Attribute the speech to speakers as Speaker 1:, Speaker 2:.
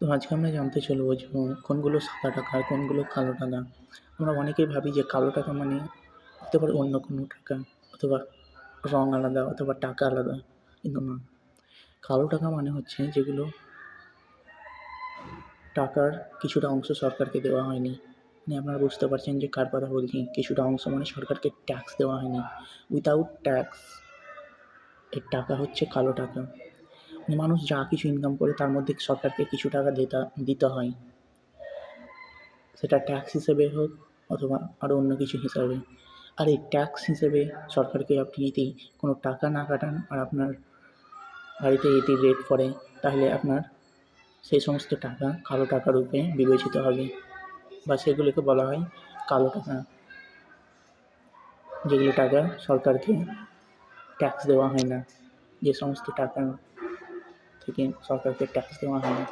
Speaker 1: তো আজকে আমরা জানতে চলবো যে কোনগুলো সাদা টাকা আর কোনগুলো কালো টাকা। আমরা অনেকেই ভাবি যে কালো টাকা মানে হতে পারে অন্য কোনো টাকা অথবা রঙ আলাদা অথবা টাকা আলাদা, কিন্তু না। কালো টাকা মানে হচ্ছে যেগুলো টাকার কিছুটা অংশ সরকারকে দেওয়া হয়নি। মানে আপনারা বুঝতে পারছেন যে কার কথা বলছি, কিছুটা অংশ মানে সরকারকে ট্যাক্স দেওয়া হয়নি। উইথাউট ট্যাক্স এর টাকা হচ্ছে কালো টাকা। মানুষ, যা কিছু ইনকাম করে, তার মধ্যে সরকারকে কিছু টাকা দিতে দিতে হয়। সেটা ট্যাক্স হিসেবে হোক, অথবা আরও অন্য কিছু হিসাবে। আর এই ট্যাক্স হিসেবে সরকারকে আপনি যদি কোনো টাকা না কাটান, আর আপনার গাড়িতে যদি রেট পড়ে, তাহলে আপনার সেই সমস্ত টাকা কালো টাকা রূপে বিবেচিত হবে। বা সেগুলিকে বলা হয় কালো টাকা। যেগুলো টাকা সরকারকে ট্যাক্স দেওয়া হয় না। যে সমস্ত টাকা থেকে সরকারকে ট্যাক্স দেওয়া হয় না